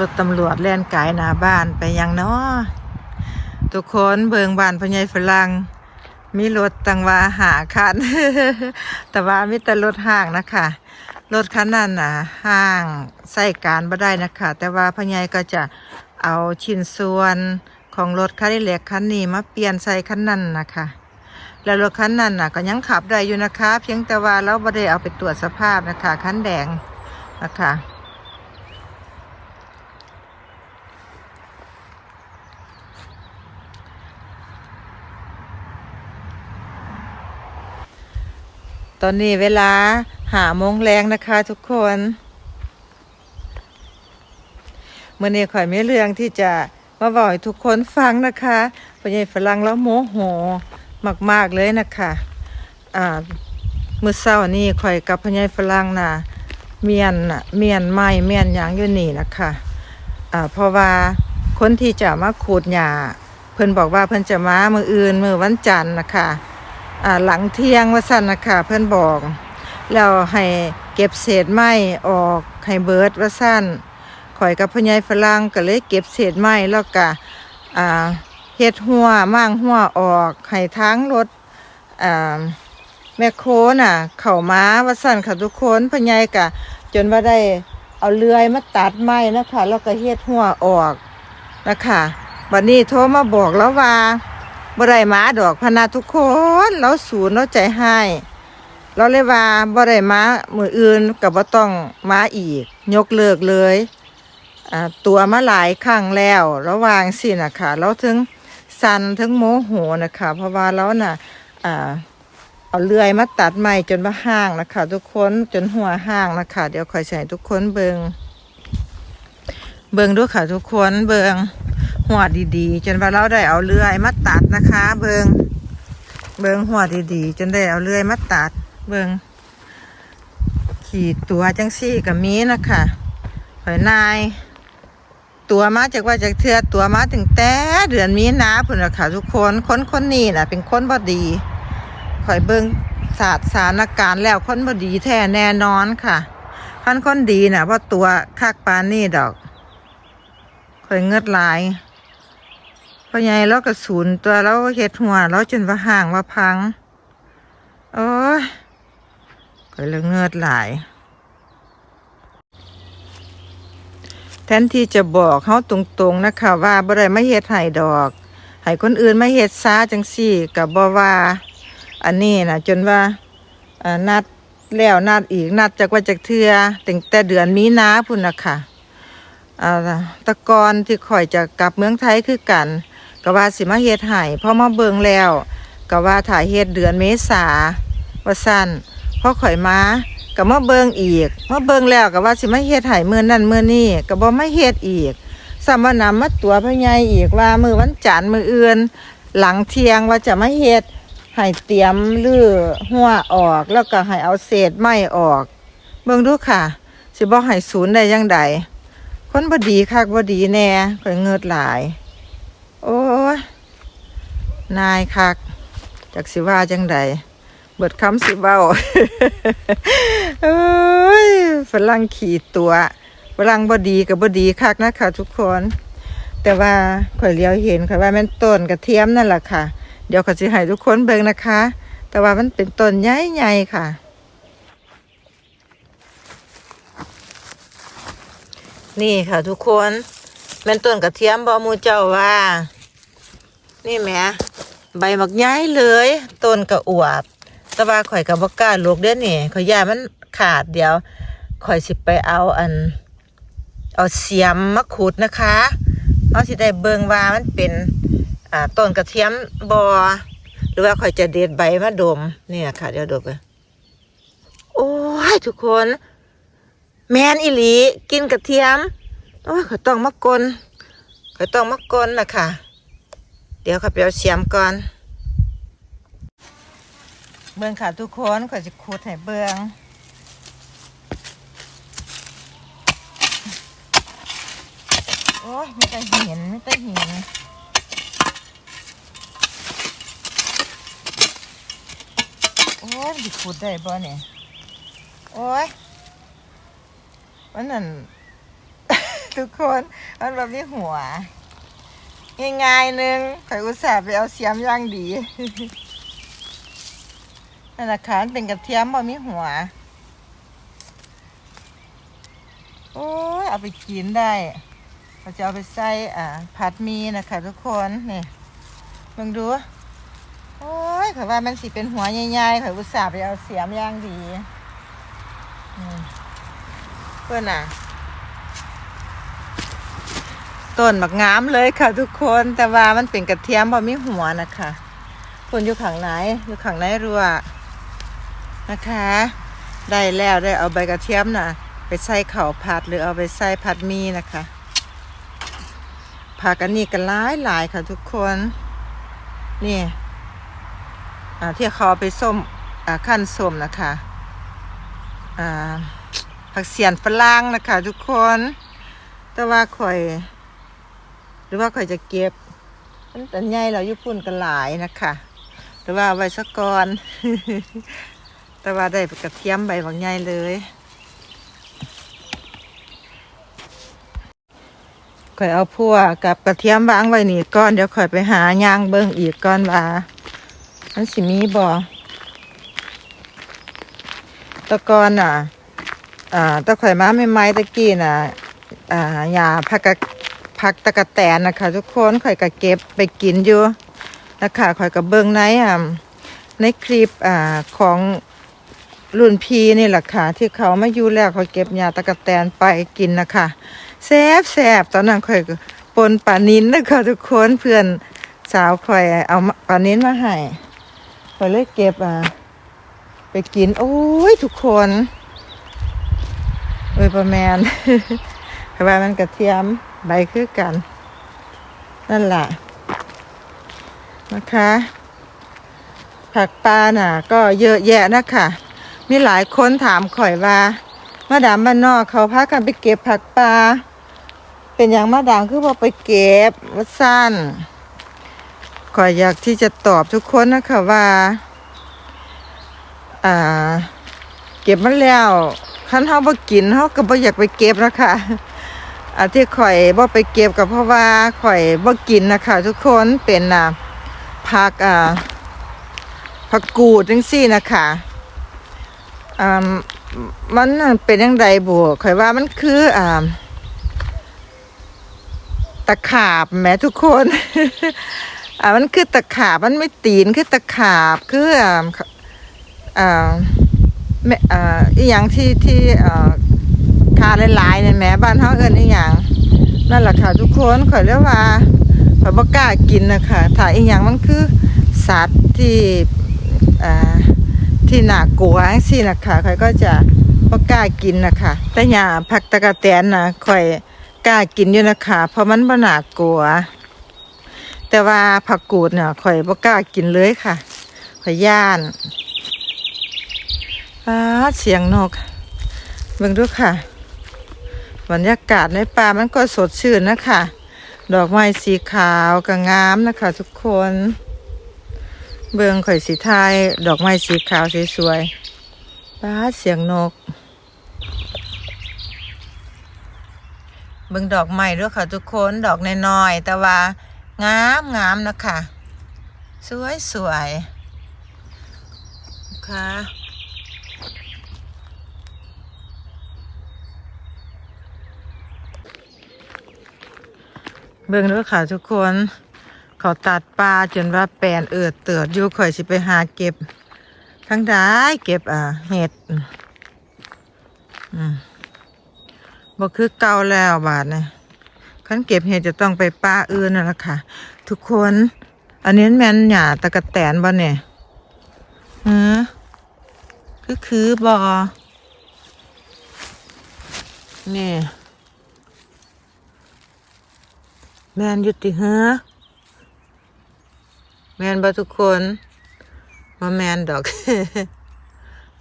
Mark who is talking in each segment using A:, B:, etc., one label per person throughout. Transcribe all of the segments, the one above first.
A: รถตำรวจแล่นกายหน้าบ้านไปยังเนาะทุกคนเบิงบ้านพ่อใหญ่ฝรั่งมีรถตังว่าหาคัน แต่ว่ามีแต่รถห้างนะคะรถคันนั้นน่ะห้างใส่การบ่ได้นะคะ แต่ว่าพ่อใหญ่ก็จะเอาชิ้นส่วนของรถคันเล็กคันนี้มาเปลี่ยนใส่คันนั้นนะคะแล้วรถคันนั้นน่ะก็ยังขับได้อยู่นะคะ เพียงแต่ว่าเราไม่ได้เอาไปตรวจสภาพนะคะคันแดงนะคะ ตอนนี้เวลาหาโมงแรงนะคะทุกคนเมื่อนี้ข่อยมีเรื่องที่จะมาบอกให้ทุกคนฟังนะคะพ่อใหญ่ฝรั่งแล้วโมโหมาก ๆ เลยนะคะอ่ามื่อเช้านี้ข่อยกับพ่อใหญ่ฝรั่งน่ะเมียนเมียนไม้เมียนยางอยู่นี่นะคะอ่าเพราะว่าคนที่จะมาขูดหญ้าเพิ่นบอกว่าเพิ่นจะมามืออื่นมือวันจันทร์นะคะ หลังเที่ยงว่าสั่นนะคะเพื่อนบอกแล้วให้เก็บเศษไม้ออกให้เบิร์ดว่าสั่นข่อยกับพ่อใหญ่ฝรั่งก็เลยเก็บเศษไม้แล้วก็เฮ็ดหัวมั่างหัวออกให้ทั้งรถแมคโคน่ะ เข้าม้าว่าสั่นค่ะทุกคนพ่อใหญ่ก็จนว่าได้เอาเลื่อยมาตัดไม้นะคะแล้วก็เฮ็ดหัวออกนะคะบัดนี้โทรมาบอกแล้วว่า บ่ได้มาดอกพนาทุกคนเราสูนเราใจให้เราเลยว่าบ่ได้มามืออื่นกับบ่ต้องมาอีก ยกเลิกเลยอ่าตัวมาหลายครั้งแล้วระวางสินะคะเราถึงสันถึงโมโหนะคะ เพราะว่าเราน่ะอ่าเอาเลื่อยมาตัดไม้จนว่าห้างนะคะ ทุกคนจนหัวห้างนะคะ เดี๋ยวคอยใส่ทุกคนเบิง เบิงด้วยค่ะทุกคนเบิงหัวดีๆ จนว่าเราได้เอาเลื่อยมาตัดนะคะ เบิงเบิงหัวดีๆ จนได้เอาเลื่อยมาตัด เบิงขีดตัวจังซี่กับมีนะคะหอยนาย ตัวมาจากว่าจากเทือตัวมาถึงแต่เดือนมีนาพุ่นละค่ะทุกคนคนคนนี้น่ะเป็นคนบดีข่อยเบิงศาสตร์สานการแล้วคนบดีแท้แน่นอนค่ะคันคนดีน่ะว่าตัวคักปานนี่ดอก ข่อยเงือดหลายพ่อใหญ่เรากระสุนตัวเราเห็ดหัวเราจนว่าห่างว่าพังโอ้ยก็เลยเงือดหลาย แทนที่จะบอกเขาตรงๆนะคะ ว่าบ่ได้มาเฮ็ดให้ดอกให้คนอื่นไมาเฮ็ดซาจังซี่กับบ่ว่า อันนี้นะจนว่านัดแล้วนัดอีกนัดจากว่าจากเทือตั้งแต่เดือนมีนาพุ่นนะคะ อ่าตะกอนที่ข่อยจะกลับเมืองไทยคือกันก็ว่าสิมาเฮ็ดให้พอมาเบิงแล้วก็ว่าถ่ายเฮ็ดเดือนเมษาว่าสั้นพอข่อยมาก็มาเบิงอีกมาเบิงแล้วก็ว่าสิมาเฮ็ดให้มื้อนั้นมื้อนี้ก็บ่มาเฮ็ดอีกสามานำมาตัวพ่อใหญ่อีกว่ามื้อวันจันทร์มื้ออื่น หลังเที่ยงว่าจะมาเฮ็ดให้เตรียมลื้อหัวออกแล้วก็ให้เอาเศษไม้ออก เบิ่งดูค่ะ สิบ่ให้ศูนย์ได้ยังได คนบดีคักบดีแน่ข่อยเงิดหลาย โอ้ยนายคักจากสิว่าจังใดเบิดคำสิเบ้าเอ้ยฝรั่งขี่ตัวฝรั่งบดีกับบดีคักนะคะทุกคน แต่ว่าข่อยเลี้ยวเห็นข่อยว่ามันต้นกระเทียมนั่นแหละค่ะ เดี๋ยวข่อยสิให้ทุกคนเบิ่งนะคะ แต่ว่ามันเป็นต้นใหญ่ๆค่ะ นี่ค่ะทุกคนแม่นต้นกระเทียมบอมูเจ้าว่า นี่แหมใบหมักย้ายเลยต้นกระอวบแต่ว่าข่อยกับบกล้าลูกเด้อนี่ข่อยย่ามันขาดเดี๋ยวข่อยสิไปเอาอัน เอาเสียมมาขุดนะคะเอาสิได้เบิงว่ามันเป็นอ่าต้นกระเทียมบอหรือว่าข่อยจะเด็ดใบมาดมเนี่ยค่ะเดี๋ยวดมกันโอ้ยทุกคน แมนอิลีกินกระเทียมโอ้ยเขาต้องมากลนเขาต้องมากลนนะคะเดี๋ยวเขาไปเอาเสียมก่อนเบื้องค่ะทุกคนเขาจะขุดให้เบื้องโอ้ยไม่แต่หินไม่แต่หินโอ้ยดิขุดได้บ่เนี่ยโอ้ย วันนั้นทุกคนมันแบบนี้หัว ง่ายๆหนึงข่อยอุตส่าห์ไปเอาเสียมย่างดีนั่นนะคะมันเป็นกระเทียมบ่มีหัว โอ้ยเอาไปกินได้เราจะเอาไปใส่อ่าผัดมีนะคะ ทุกคนนี่มึงดู โอ้ยข่อยว่ามันสิเป็นหัวใหญ่ๆข่อยอุตส่าห์ไปเอาเสียมย่างดีอืม เพื่อนน่ะต้นบักงามเลยค่ะทุกคนแต่ว่ามันเป็นกระเทียมบ่มีหัวนะคะคนอยู่ข้างไหนอยู่ข้างในรัวนะคะ ได้แล้วได้เอาใบกระเทียมน่ะ ไปใส่ข้าผัดหรือเอาไปใส่ผัดมีนะคะผักอันนี้กันหลายหลายค่ะทุกคนนี่อ่าที่เขาเอาไปส้มอ่าขั้นส้มนะคะอ่า ผักเสียนฝรั่งนะคะ ทุกคน แต่ว่าข่อย หรือว่าข่อยจะเก็บมันแต่ใหญ่เราญี่ปุ่นกันหลายนะคะหรือว่าเอาไว้สักก่อน แต่ว่าได้กระเทียมใบบางใหญ่เลยข่อยเอาพัวกับกระเทียมวางไว้นี่ก้อนเดี๋ยวข่อยไปหายางเบิ่งอีกก้อนว่ามันสิมีบ่ตะกอนอะ อ่าตะข่อยมาไม่ไม้ตะกี้น่ะอ่ายาผักกะผักตะกะแตนนะคะ ทุกคนข่อยก็เก็บไปกินอยู่นะคะข่อยก็เบิ่งในอ่าในคลิปอ่าของรุ่นพีนี่แหละค่ะ ที่เขามาอยู่แล้วเขาเก็บยาตะกะแตนไปกินนะคะแซบแซบตอนนั้นข่อยปนปลานิ้นนะคะทุกคนเพื่อนสาวข่อยเอาปลานิ้นมาให้ข่อยเลยเก็บอะไปกิน โอ้ยทุกคน เอ้ยประแมนข่อว่ามันกระเทียมใบคือกัน นั่นแหละนะคะ ผักปลาน่ะ ก็เยอะแยะนะคะมีหลายคนถามข่อยว่ามาดามบ้านนอกเขาพากันไปเก็บผักปลาเป็นอย่างมาดามคือว่าไปเก็บว่าสั้นข่อยอยากที่จะตอบทุกคนนะคะว่า อ่า เก็บมาแล้ว คันเฮาบ่กินเฮาก็บ่อยากไปเก็บนะคะอาที่ข่อยบ่ไปเก็บก็เพราะว่าข่อยบ่กินนะคะทุกคนเป็นอ่าผักอ่าผักกูดจังซี่นะคะอ่ามันเป็นยังไงบวข่อยว่ามันคืออ่าตะขาบแหม้ทุกคนอ่ามันคือตะขาบมันไม่ตีนคือตะขาบคืออ่าอ่า แม่อ่าอีหยังที่ที่อ่าคาหลายๆนั่นแหมบ้านเฮาเอิ้นอีหยังนั่นแหละค่ะทุกคนข่อยเรียกว่าข่อยบ่กล้ากินนะคะถ้าอีหยังมันคือสัตว์ที่อ่าที่หนากลัวจังซี่นะคะข่อยก็จะบ่กล้ากินนะคะแต่หญ้าผักตะกะแตนนะข่อยกล้ากินอยู่นะคะเพราะมันบ่น่ากลัว แต่ว่าผักกูดเนี่ยข่อยบ่กล้ากินเลยค่ะข่อยย่าน ฟ้าเสียงนกเบิ่งดูค่ะ บรรยากาศในป่ามันก็สดชื่นนะคะ ดอกไม้สีขาวก็งามนะคะ ทุกคน เบืองข่อยสีไทยดอกไม้สีขาวสวยๆป้าเสียงนก เบิ่งดอกไม้ด้วยค่ะ ทุกคนดอกน้อยๆแต่ว่างามงามนะคะ สวยสวยๆค่ะ เบิ่งด้วยค่ะทุกคน เขาตัดปลาจนว่าแปลนเอิดเติดอยู่ข่อยสิไปหาเก็บ ทั้งได้เก็บอ่าเห็ดอืมอืมบ่คือเก่าแล้วบาทนะคันเก็บเห็ดจะต้องไปป้าอื่นนั่นแหละค่ะ ทุกคน อันนี้แมนหยาตะกะแตนบ่เนี่ยฮะ คือคือบอนี่แมนยุติฮะแมนบ่ทุกคนว่าแมนดอก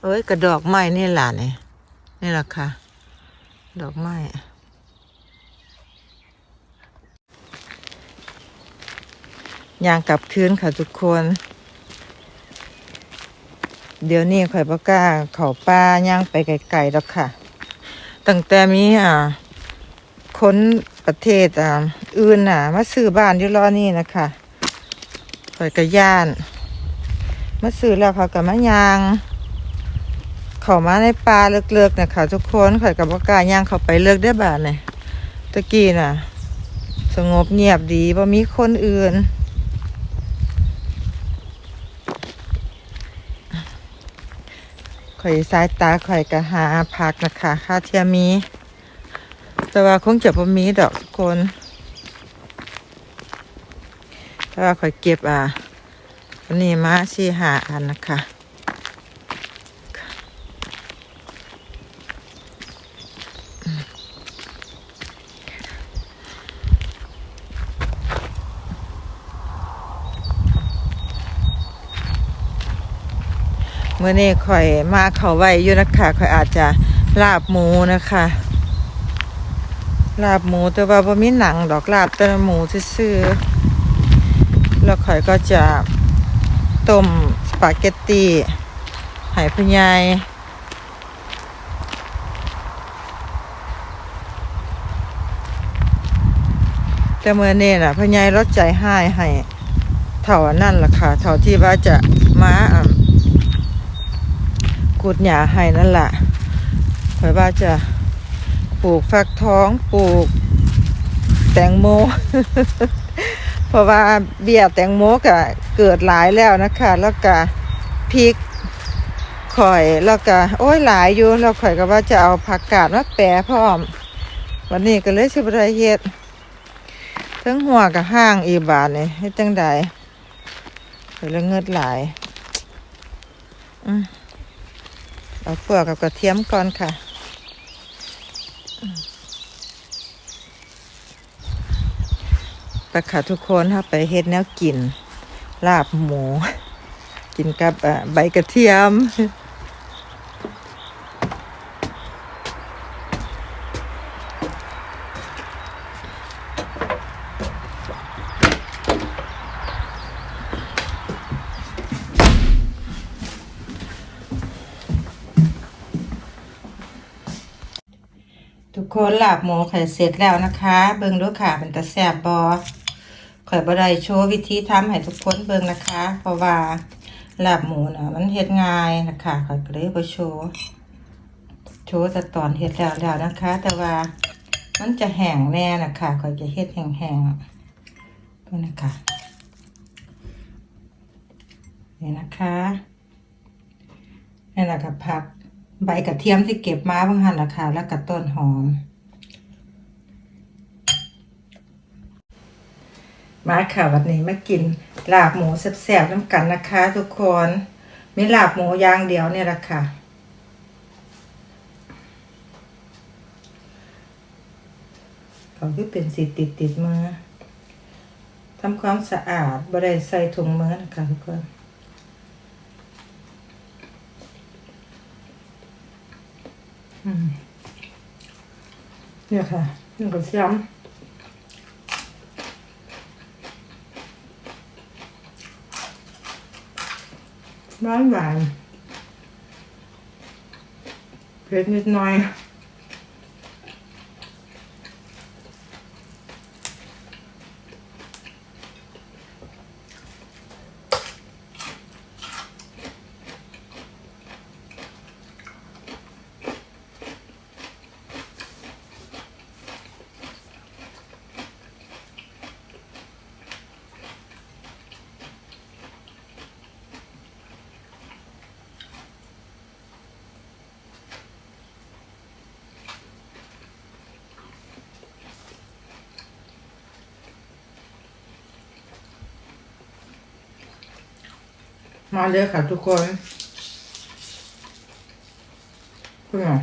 A: เอ้ยกระดอกไม้นี่หล่ะนี่นี่แหละค่ะ ดอกไม้ยางกลับคืนค่ะทุกคน เดี๋ยวนี้ข่อยประกล้าเขาป้าย่างไปไกลๆแล้วค่ะ ตั้งแต่มีอ่าคนประเทศอ่าอื่นน่ะ มาซื้อบ้านอยู่รอนี่นะคะข่อยกระย่าน มาซื้อแล้วเขากับมะยางเข้ามาในป่าเลือกๆนะคะทุกคนข่อยกับว่กล้าย่างเข้าไปเลือกได้บ้านเนี่ยตะกี้น่ะ สงบเงียบดีว่ามีคนอื่น ข่อยสายตาข่อยกะหาผักนะคะค่าเทียมี แต่ว่าคงจะบ่มีดอกทุกคนแต่ว่าข่อยเก็บอะอันนี้มาสี่หาอันนะคะ เมื่อนี้ข่อยมาเขาไว้อยู่นะคะข่อยอาจจะลาบหมูนะคะ ลาบหมูแต่ว่าบ่มีหนังดอกลาบแต่หมูซื่อๆแล้วข่อยก็จะต้มสปาเกตตีให้พญายแต่เมื่อนี้น่ะพญายรถใจให้ให้เท่านนั่นล่ะค่ะ เท่าที่ว่าจะมาอะ กุดหญ้าให้นั่นแหละข่อยว่าจะปลูกฟักทองปลูก แตงโม เพราะว่าเบี้ยแตงโมก็เกิดหลายแล้วนะคะ แล้วก็พริกข่อยแล้วก็โอ้ยหลายอยู่แล้วข่อยก็ว่าจะเอาผักกาดมาแปรพร้อม วันนี้ก็เลยสิบไรเฮ็ดทั้งหัวกับห้างอีบาทนี่ให้จังใดเลยเงิดหลาย อืม เอาเปลือกกับกระเทียมก่อนค่ะไปค่ะทุกคนค่ะไปเฮ็ดแนวกิน ลาบหมู กินกับใบกระเทียม ลาบหมูข่อยเสร็จแล้วนะคะ เบิ่งดูค่ะเป็นตะแซบบอข่อยบ่ได้โชว์วิธีทำให้ทุกคนเบิ่งนะคะ เพราะว่าลาบหมูน่ะมันเฮ็ดง่ายนะคะข่อยก็เลยบ่โชว์โชว์แต่ตอนเฮ็ดแล้วแล้วนะคะ แต่ว่ามันจะแห้งแน่นะคะข่อยจะเฮ็ดแห้งๆดูนะคะนี่นะคะนี่แหละค่ะผักใบกระเทียมที่เก็บมาบางหันราคาแล้วก็ต้นหอม มาค่ะวันนี้มากินลาบหมูแซ่บๆน้ำกันนะคะ ทุกคนมีลาบหมูย่างเดียวเนี่ยแหละค่ะ เขาคือเป็นสีติดติดๆมือทำความสะอาดบริใส่ถุงมือนะคะทุกคนเนี่ยค่ะนี่ก็ซ้ำ หวานหวานเผ็ดนิดหน่อย มาเลยค่ะทุกคนคุณหมอ